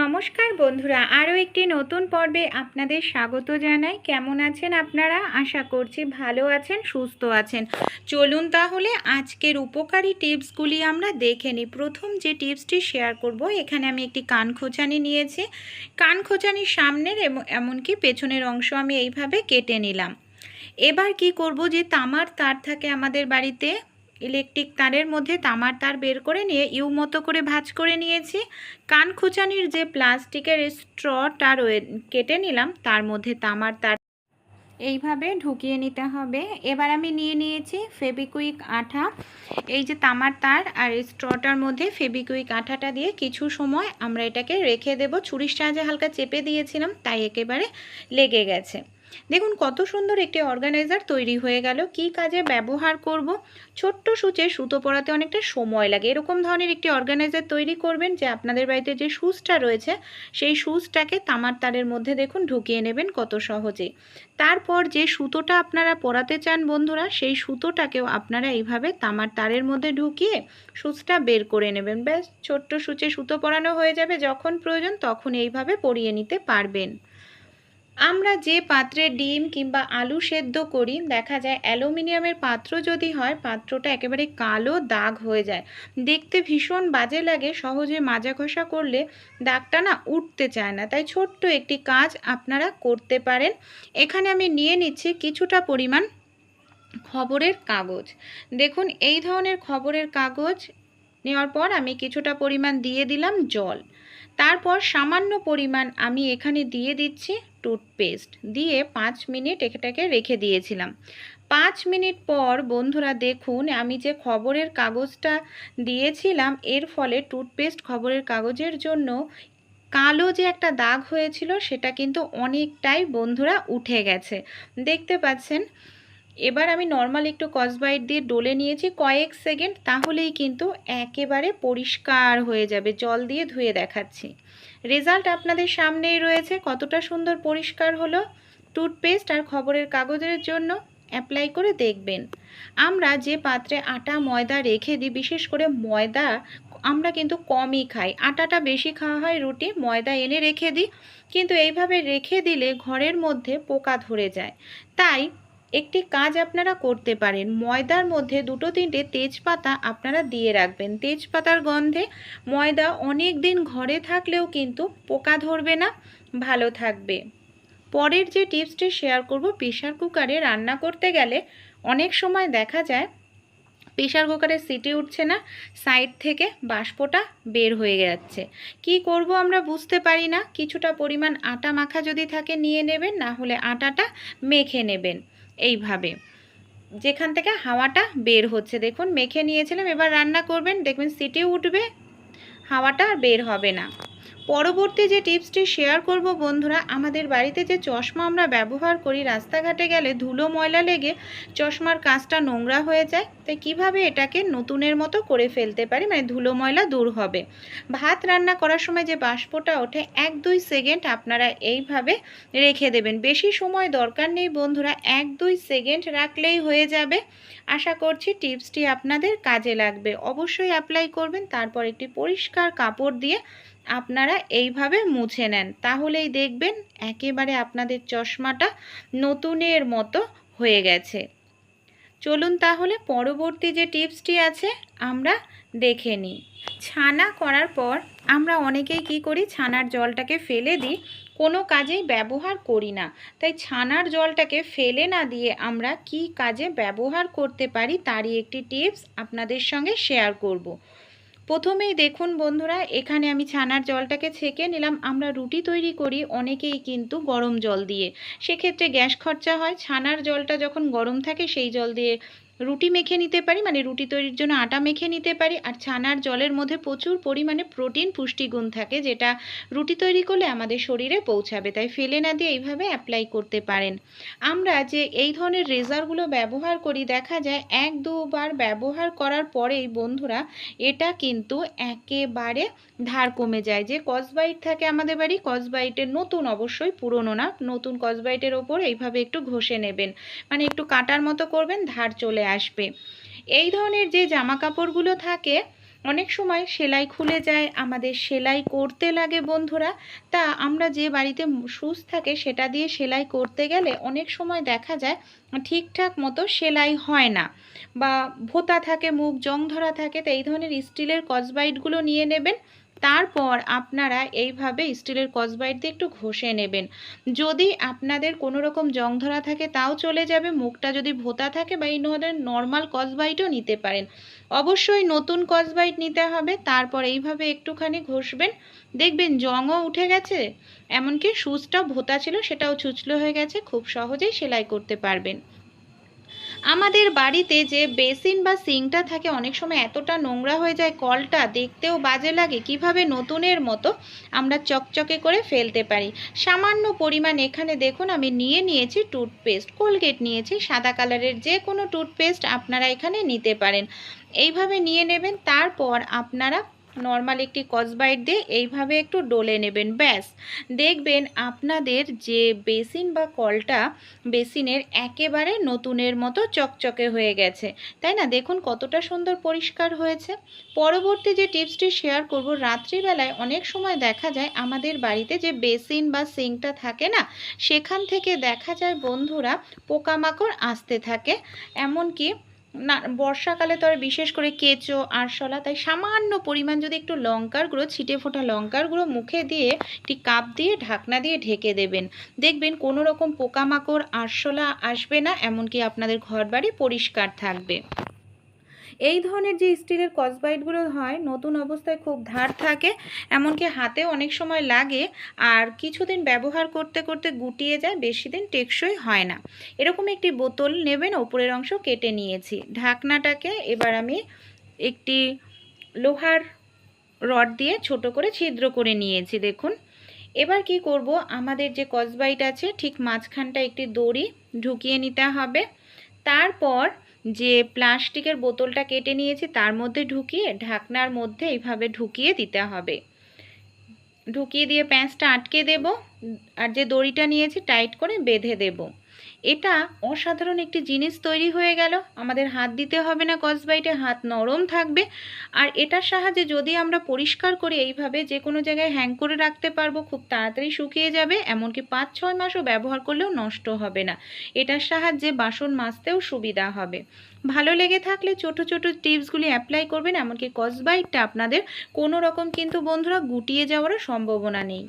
নমস্কার বন্ধুরা, আরও একটি নতুন পর্বে আপনাদের স্বাগত জানাই। কেমন আছেন আপনারা? আশা করছি ভালো আছেন, সুস্থ আছেন। চলুন তাহলে আজকের উপকারী টিপসগুলি আমরা দেখে নিই। প্রথম যে টিপসটি শেয়ার করব, এখানে আমি একটি কান খোঁচানি নিয়েছি। কান খোঁচানির সামনের এমনকি পেছনের অংশ আমি এইভাবে কেটে নিলাম। এবার কি করব যে তামার তার থাকে আমাদের বাড়িতে ইলেকট্রিক তারের মধ্যে তামার তার বের করে নিয়ে ইউ মতো করে ভাঁজ করে নিয়েছি। কান খোঁচানির যে প্লাস্টিকের স্ট্রটা রয়ে, কেটে নিলাম, তার মধ্যে তামার তার এইভাবে ঢুকিয়ে নিতে হবে। এবার আমি নিয়ে নিয়েছি ফেবিকুইক আঠা। এই যে তামার তার আর স্ট্রটার মধ্যে ফেবিকুইক আঠাটা দিয়ে কিছু সময় আমরা এটাকে রেখে দেব। ছুরির সাহায্যে হালকা চেপে দিয়েছিলাম, তাই একেবারে লেগে গেছে। দেখুন কত সুন্দর একটি অর্গানাইজার তৈরি হয়ে গেল। কি কাজে ব্যবহার করব? ছোট্ট সূচে সুতো পরাতে অনেকটা সময় লাগে। এরকম ধরনের একটি অর্গানাইজার তৈরি করবেন যে আপনাদের বাড়িতে যে সুচটা রয়েছে, সেই সুচটাকে তামার তারের মধ্যে দেখুন ঢুকিয়ে নেবেন কত সহজে। তারপর যে সুতোটা আপনারা পরাতে চান বন্ধুরা, সেই সুতোটাকেও আপনারা এইভাবে তামার তারের মধ্যে ঢুকিয়ে সুচটা বের করে নেবেন। ব্যাস, ছোট্ট সূচে সুতো পরানো হয়ে যাবে। যখন প্রয়োজন তখন এইভাবে পরিয়ে নিতে পারবেন। আমরা যে পাত্রে ডিম কিংবা আলু সেদ্ধ করি, দেখা যায় অ্যালুমিনিয়ামের পাত্র যদি হয়, পাত্রটা একেবারে কালো দাগ হয়ে যায়। দেখতে ভীষণ বাজে লাগে, সহজে মাজা ঘষা করলে দাগটা না উঠতে চায় না। তাই ছোট্ট একটি কাজ আপনারা করতে পারেন। এখানে আমি নিয়ে নিচ্ছি কিছুটা পরিমাণ খবরের কাগজ। দেখুন, এই ধরনের খবরের কাগজ নেওয়ার পর আমি কিছুটা পরিমাণ দিয়ে দিলাম জল। তারপর সামান্য পরিমাণ আমি এখানে দিয়ে দিচ্ছি টুথপেস্ট। দিয়ে পাঁচ মিনিট এটাকে রেখে দিয়েছিলাম। পাঁচ মিনিট পর বন্ধুরা দেখুন, আমি যে খবরের কাগজটা দিয়েছিলাম, এর ফলে টুথপেস্ট খবরের কাগজের জন্য কালো যে একটা দাগ হয়েছিল, সেটা কিন্তু অনেকটাই বন্ধুরা উঠে গেছে। দেখতে পাচ্ছেন এবার আমি নর্মাল একটু কসবাইট দিয়ে ডলে নিয়েছি কয়েক সেকেন্ড তাহলেই কিন্তু একেবারে পরিষ্কার হয়ে যাবে। জল দিয়ে ধুয়ে দেখাচ্ছি। রেজাল্ট আপনাদের সামনেই রয়েছে। কতটা সুন্দর পরিষ্কার হলো। টুথপেস্ট আর খবরের কাগজের জন্য অ্যাপ্লাই করে দেখবেন। আমরা যে পাত্রে আটা, ময়দা রেখে দিই, বিশেষ করে ময়দা, আমরা কিন্তু কমই খাই। আটাটা বেশি খাওয়া হয় রুটি, ময়দা এনে রেখে দিই। কিন্তু এইভাবে রেখে দিলে ঘরের মধ্যে পোকা ধরে যায়। তাই একটি কাজ আপনারা করতে পারেন। ময়দার মধ্যে দুটো তিনটে তেজপাতা আপনারা দিয়ে রাখবেন। তেজপাতার গন্ধে ময়দা অনেক দিন ঘরে থাকলেও কিন্তু পোকা ধরবে না, ভালো থাকবে। পরের যে টিপসটি শেয়ার করব প্রেশার কুকারে রান্না করতে গেলে অনেক সময় দেখা যায় প্রেশার কুকারে সিটি উঠছে না, সাইড থেকে বাষ্পটা বের হয়ে যাচ্ছে। কি করব আমরা বুঝতে পারি না। কিছুটা পরিমাণ আটা মাখা যদি থাকে নিয়ে নেবেন, না হলে আটাটা মেখে নেবেন। এইভাবে। যেখান থেকে হাওয়াটা বের হচ্ছে, দেখুন, মেখে নিয়েছিলাম, এবার রান্না করবেন, দেখবেন সিটি উঠবে, হাওয়াটা বের হবে না। পরবর্তী যে টিপসটি শেয়ার করব বন্ধুরা, আমাদের বাড়িতে যে চশমা আমরা ব্যবহার করি, রাস্তাঘাটে গেলে ধুলো ময়লা লেগে চশমার কাঁচটা নোংরা হয়ে যায়, তাই কীভাবে এটাকে নতুনের মতো করে ফেলতে পারি? মানে ধুলো ময়লা দূর হবে। ভাত রান্না করার সময় যে বাষ্পটা ওঠে, এক দুই সেকেন্ড আপনারা এইভাবে রেখে দেবেন। বেশি সময় দরকার নেই বন্ধুরা, এক দুই সেকেন্ড রাখলেই হয়ে যাবে। আশা করছি টিপসটি আপনাদের কাজে লাগবে। অবশ্যই অ্যাপ্লাই করবেন, তারপর একটি পরিষ্কার কাপড় দিয়ে আপনারা এইভাবে মুছে নেন। তাহলেই দেখবেন একেবারে আপনাদের চশমাটা নতুনের মতো হয়ে গেছে। চলুন তাহলে পরবর্তী যে টিপসটি আছে, আমরা দেখে নিই। ছানা করার পর আমরা অনেকেই কি করি, ছানার জলটাকে ফেলে দিই। কোনো কাজেই ব্যবহার করি না। তাই ছানার জলটাকে ফেলে না দিয়ে আমরা কি কাজে ব্যবহার করতে পারি, তারই একটি টিপস আপনাদের সঙ্গে শেয়ার করব। প্রথমেই দেখুন বন্ধুরা, এখানে আমি ছানার জলটাকে ছেঁকে নিলাম। আমরা রুটি তৈরি করি অনেকেই কিন্তু গরম জল দিয়ে। সেক্ষেত্রে গ্যাস খরচা হয়। ছানার জলটা যখন গরম থাকে, সেই জল দিয়ে রুটি মেখে নিতে পারি মানে রুটি তৈরির জন্য আটা মেখে নিতে পারি, আর ছানার জলের মধ্যে প্রচুর পরিমাণে প্রোটিন পুষ্টিগুণ থাকে, যেটা রুটি তৈরি করলে আমাদের শরীরে পৌঁছাবে, তাই ফেলে না দিয়ে এইভাবে অ্যাপ্লাই করতে পারেন। আমরা যে এই ধরনের রেজারগুলো ব্যবহার করি, দেখা যায় এক দুবার ব্যবহার করার পরেই বন্ধুরা, এটা কিন্তু একেবারে ধার কমে যায়। যে কসবাইট থাকে আমাদের বাড়ি কসবাইটের নতুন অবশ্যই পুরনো না, নতুন কসবাইটের ওপর এইভাবে একটু ঘষে নেবেন। মানে একটু কাটার মতো করবেন, ধার চলে আসবে। এই ধরনের যে জামা কাপড়গুলো থাকে, অনেক সময় সেলাই খুলে যায়, আমাদের সেলাই করতে লাগে বন্ধুরা। তা আমরা যে বাড়িতে সুচ থাকে সেটা দিয়ে সেলাই করতে গেলে অনেক সময় দেখা যায় ঠিকঠাক মতো সেলাই হয় না। বা ভোতা থাকে, মুখ জং ধরা থাকে, তো এই ধরনের স্টিলের কসবাইটগুলো নিয়ে নেবেন। তারপর আপনারা এইভাবে স্টিলের কসবাইট দিয়ে একটু ঘষে নেবেন। যদি আপনাদের কোনো রকম জং ধরা থাকে, তাও চলে যাবে। মুখটা যদি ভোতা থাকে বা এই ধরনের নর্মাল কসবাইটও নিতে পারেন। অবশ্যই নতুন কসবাইট নিতে হবে। তারপর এইভাবে একটুখানি ঘষবেন। দেখবেন জংও উঠে গেছে, এমনকি সুচটাও ভোতা ছিল, সেটাও ছুচলো হয়ে গেছে। খুব সহজেই সেলাই করতে পারবেন। আমাদের বাড়িতে যে বেসিন বা সিঙ্কটা থাকে, অনেক সময় এতটা নোংরা হয়ে যায় কলটা, দেখতেও বাজে লাগে। কীভাবে নতুনের মতো আমরা চকচকে করে ফেলতে পারি? সামান্য পরিমাণ এখানে দেখুন, আমি নিয়ে নিয়েছি টুথপেস্ট, কোলগেট নিয়েছি, সাদা কালারের যে কোনো টুথপেস্ট আপনারা এখানে নিতে পারেন। এইভাবে নিয়ে নেবেন, তারপর আপনারা নর্মাল একটি কসবাইট দিয়ে এইভাবে একটু ডলে নেবেন, ব্যাস। দেখবেন আপনাদের যে বেসিন বা কলটা বেসিনের একেবারে নতুনের মতো চকচকে হয়ে গেছে। তাই না? দেখুন কতটা সুন্দর পরিষ্কার হয়েছে। পরবর্তী যে টিপসটি শেয়ার করব, রাত্রিবেলায় অনেক সময় দেখা যায় আমাদের বাড়িতে যে বেসিন বা সিঙ্কটা থাকে না, সেখান থেকে দেখা যায় বন্ধুরা পোকামাকড় আসতে থাকে। এমনকি না, বর্ষাকালে তো আর বিশেষ করে কেঁচো, আরশলা, তাই সামান্য পরিমাণ যদি একটু লঙ্কার গুঁড়ো, ছিটে ফোটা লঙ্কার গুঁড়ো মুখে দিয়ে একটি কাপ দিয়ে ঢাকনা দিয়ে ঢেকে দেবেন। দেখবেন কোনো রকম পোকামাকড়, আরশলা আসবে না, এমনকি আপনাদের ঘর বাড়ি পরিষ্কার থাকবে। এই ধরনের যে স্টিলের কসবাইটগুলো হয়, নতুন অবস্থায় খুব ধার থাকে, এমনকি হাতেও অনেক সময় লাগে আর কিছুদিন ব্যবহার করতে করতে গুটিয়ে যায় বেশি দিন টেকসই হয় না। এরকম একটি বোতল নেবেন, ওপরের অংশ কেটে নিয়েছি। ঢাকনাটাকে এবার আমি একটি লোহার রড দিয়ে ছোট করে ছিদ্র করে নিয়েছি, দেখুন। এবার কি করব, আমাদের যে কসবাইট আছে, ঠিক মাঝখানটা একটি দড়ি ঢুকিয়ে নিতে হবে। তারপর যে প্লাস্টিকের বোতলটা কেটে নিয়েছি তার মধ্যে ঢুকিয়ে ঢাকনার মধ্যে এইভাবে ঢুকিয়ে দিতে হবে। ঢুকিয়ে দিয়ে প্যাঁচটা আটকে দেব। আর যে দড়িটা নিয়েছি টাইট করে বেঁধে দেব। এটা অসাধারণ একটি জিনিস তৈরি হয়ে গেল। আমাদের হাত দিতে হবে না কসবাইটে, হাত নরম থাকবে। আর এটার সাহায্যে যদি আমরা পরিষ্কার করি এইভাবে যে কোনো জায়গায় হ্যাং করে রাখতে পারব, খুব তাড়াতাড়ি শুকিয়ে যাবে। এমনকি পাঁচ ছয় মাসও ব্যবহার করলেও নষ্ট হবে না। এটার সাহায্যে বাসন মাজতেও সুবিধা হবে। ভালো লেগে থাকলে ছোট ছোট টিপসগুলি অ্যাপ্লাই করবেন। এমনকি কসবাইটটা আপনাদের কোনো রকম কিন্তু বন্ধুরা গুটিয়ে যাওয়ারও সম্ভাবনা নেই।